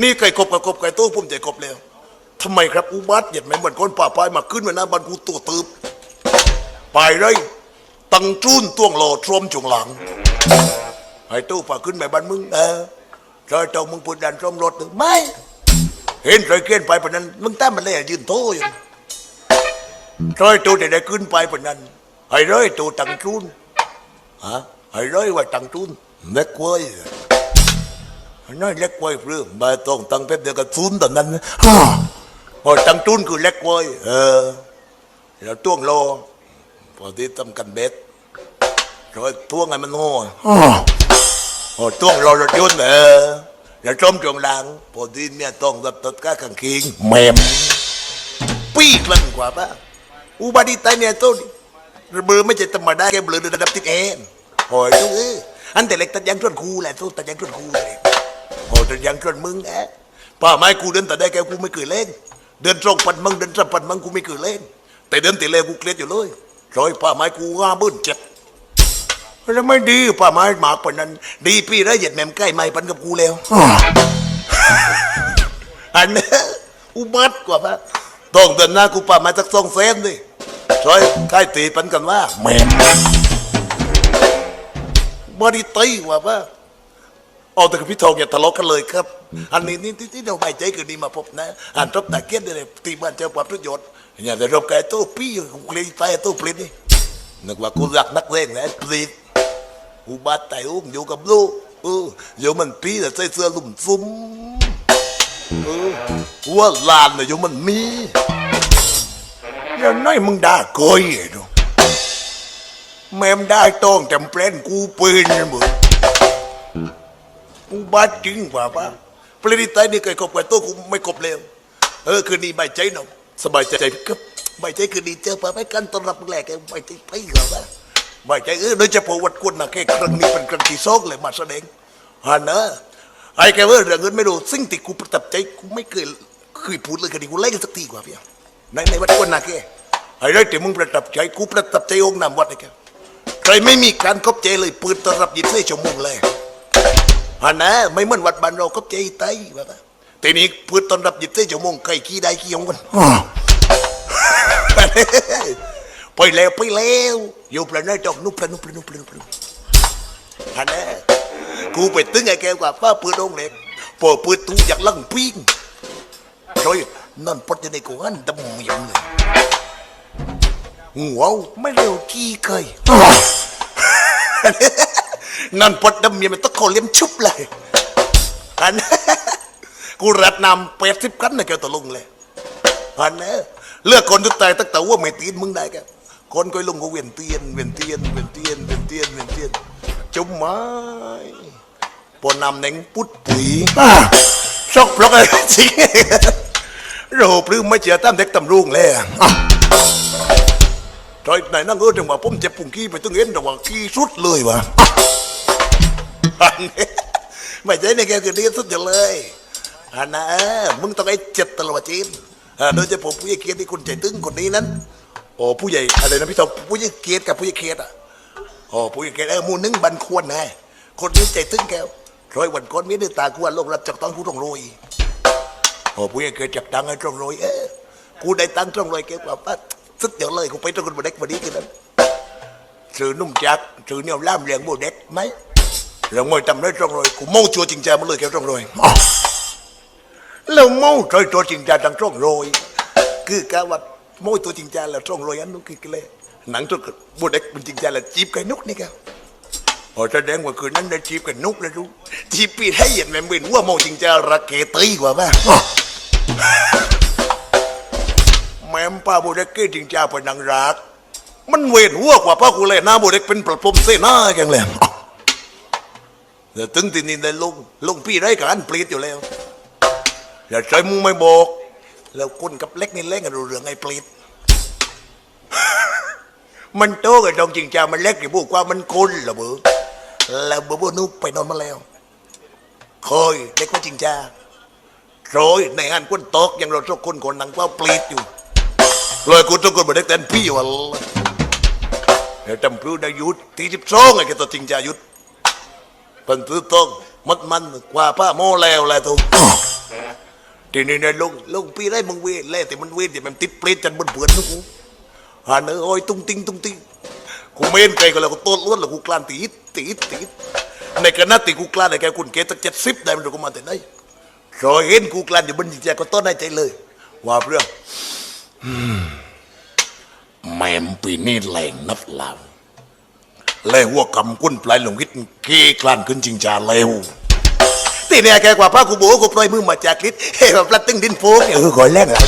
นี่ไก่กบกับกบไก่ตู้ผมใจกบแล้วทำไมครับอุบัติเหตุไหมเหมือนคนป่าปลายมาขึ้นมาหน้าบ้านกูตัวตืบไปเลยตังจุนต้วงโลทรวมจงหลังให้ตู้ป่าขึ้นไปบ้านมึงเออใช่เจ้ามึงพูดดันทรวมรถหรือไม่ เห็นใส่เกียนไปปนนั้นมึงตั้มมันเลยยืนโตอยู่ใช่ตู้จะได้ขึ้นไปปนนั้นให้เลยตู้ตังจุนฮะให้เลยว่าตังจุนเล็กเว้ย น้อยเล็กไว้เพื่อมาต้องตั้งเป๊บเดียวกับซุนตอนนั้นฮ่าพอตั้งจุนคือเล็กไว้เออแล้วต้วงโลพอที่ทำกันเบ็ดร้อยต้วงไงมันโง่ฮ่าพอต้วงโลรถยนต์เออแล้วจมจงหลังพอที่เนี่ยต้องรับตัดก้าขังคิงแมมปีกลันกว่าปะอุบัติเหตุเนี่ยต้นเบลอไม่ใช่ธรรมดาแกเบลอระดับติ๊กเองโอ้ยทุกเอ้ยอันแต่เล็กตัดยังชวนครูแหละทุกตัดยังชวนครูเลย โอ้แต่ยังชวนมึงแอะป้าไม้กูเดินแต่ได้แกกูไม่เคยเล่น เดินตรงปันมังเดินตรงปันมังกูไม่เคยเล่น แต่เดินติเลวกูเกลียดอยู่เลยร้อยป้าไม้กูห้าบื้นเจ็ดแล้วไม่ดีป้าไม้หมากปานนั้น ดีพี่ได้เหยียดแหม่มใกล้ไม้ปันกับกูแล้วอันนี้อุบัติกว่าปะต้องเดินหน้ากูป้าไม้สักสองเซนดิร้อยใกล้ตีปันกันว่าแหม่มบริตีกว่าปะ เอาแต่กับพี่ทองอย่าทะเลาะกันเลยครับ อันนี้นี่ที่ที่เราใบใจคือดีมาพบนะอันรบตะเกียบเลยตีบ้านเจ้าความประโยชน์อย่าแต่รบไก่ตู้ปี้กูเกลียดตายตู้ปลิดนี่นึกว่ากูรักนักเล่นนะปลิดอุบัติไตอุ้งอยู่กับลูกเออโยมันปี้แต่ใส่เสื้อลุ่มซุ้มเออว่าลานเนี่ยโยมันมีอย่างน้อยมึงด่าโกยไอ้ดูแม่มได้ต้องจำเป็นกูปืนนะมึง กูบ้าจริงกว่าป้าปริตายนี่เคยกบกับตัวกูไม่กบเลวเออคืนนี้ใบใจหนองสบายใจครับใบใจคืนนี้เจอป้าไม่กันต้อนรับแรกแกใบใจไปเหรอวะใบใจเออโดยเฉพาะวัดกวนนะแค่ครั้งนี้เป็นครั้งที่สองเลยมาแสดงฮันนะไอ้แกว่าเรื่องเงินไม่รู้สิ่งที่กูประทับใจกูไม่เคยเคยพูดเลยคดีกูเล่นสักทีกว่าพี่ในในวัดกวนนะแกไอ้เรื่องที่มึงประทับใจกูประทับใจองค์นำวัดไอ้แกใครไม่มีการคบใจเลยปืนต้อนรับยินเสียชั่วโมงเลย ฮะนะไม่เหมือนวัดบ้านเราก็ใจไตแบบว่าแต่นี้พืชต้นรับหยิบเส้นชั่วโมงไก่ขี้ได้ขี้ของกันไปแล้วไปแล้วอยู่ประนันจอกนุบประนุบประนุบประนุบประนุบฮะนะกูไปตึงไอ้แกวกว่าป้าปืนองเล็กพอปืนตูอยากลั่งปิ้งโดยนั่นปดอยู่ในกูอันดำเมียมเลยหัวไม่เร็วขี้เคย นั่นปดดำเมียมันตะโกนเลี้ยมชุบเลยอันกูรัดนำเป็ดสิบกันนะแกตะลุงเลยอันนี้เลือกคนทุกตายตั้งแต่ว่าไม่ตีนมึงได้แกคนก็ลุงก็เวียนเตียนเวียนเตียนเวียนเตียนเวียนเตียนเวียนเตียนจุ่มไม้ปนำเน่งปุดปุ๋ยชอกปลอกอะไรสิโรปลื้มไม่เชื่อตามเด็กตำรุงเลยอะ trời này nó ngỡ rằng mà bom chẹp phùng kia mày tôi nghĩ rằng mà kia suốt lười mà mày thấy này kêu kìa đi suốt giờ lời à nè มึงต้องไอ้เจ็ดตลอดจีนโดยเฉพาะผู้ใหญ่เกียรติที่คุณใจตึงคนนี้นั้น โอ้ผู้ใหญ่อะไรนะพี่ทองผู้ใหญ่เกียรติกับผู้ใหญ่เกียรติอะโอ้ผู้ใหญ่เกียรติเออมูนึงบันควรนะคนนี้ใจตึงแกวร้อยวันก่อนมีได้ตากว่าโลกรับจากต้องกูต้องรวยโอ้ผู้ใหญ่เกียรติจับตังให้ต้องรวยเออกูได้ตังต้องรวยเกี่ยวกับว่าสุดยอดเลยกูไปตรงคนบเด็กวันนี้กันนั้น sự nung chặt sự nhiều làm liền bộ đẹp mấy rồi ngồi tầm nói trong rồi cũng mau chùa trình trà mới lời kéo trong rồi lâu mau trời chùa trình trà trong trong rồi cứ cả vật mỗi tôi trình trà là trong rồi anh nó kia kia lệ nặng cho bộ đẹp mình trình trà là chip cái nút này kìa ở trên đen mà cười nắng đã chip cái nút này luôn chip bị thấy vậy mẹ mình qua màu trình trà ra kệ tí quá ba mẹ em pa bộ đẹp kia trình trà phải nặng rạc มันเวียนหัวกว่าพ่อกูเลยหน้าโมเด็กเป็นประพรมเสนาแกงแหลม เดี๋ยวตึงตีนี้ได้ลงลงพี่ได้กับอันปลีดอยู่แล้วเดี๋ยใจมึงไม่บอก แล้วคุณกับเล็กนี่เล่นกันรู้เรื่องไอ้ปลีดมันโตกับจองจริงจ้ามันเล็กกี่พูกว่ามันคุณละเบื่อแล้วเบื่อบนุ๊กไปนอนมาแล้วเคยเด็กว่าจริงจ้าโรยในอันคุณตกยังรอทุกคนคนนังว่าปลีดอยู่ลอคุณทุกคนมาเด็กแต่พี่วันเดี๋ยวจำพลูได้ยุดที่สิบสองไอ้แกตัวจริงจ้ายุด tên pi vào Nếu trầm pru đã yút Thì chịp số ngày cái tôi trình tra yút Phần thứ tôn Mất măn qua pa mô lèo lại thôi ทีนี้เนี่ยลงลงปีได้มึงเวทแล่แต่มันเวทแต่มันติดเปรตจันบนเบือนนะกูหาเนื้อโอ้ยตุ้งติ้งตุ้งติ้งกูเมนไกลก็แล้วกูโต้ล้วนแล้วกูกลานตีดตีดตีดในขณะที่กูกลานในแกคุณเกตักเจ็ดสิบได้มันรู้กูมาแต่ไหนรอเห็นกูกลานอยู่บนจิตใจก็ต้นให้ใจเลย ว่าเพื่อแม่มปีนี้แรงนับลาว และหัวกำกุ้นปลายหลงคิดเกกลานขึ้นจริงจาเร็วตีเนี่ยแกกว่าพระกูโบกูปล่อยมือมาจากคิดเฮ้ยว่าปลัดตึงดินโฟกเออขอแรงแล้ว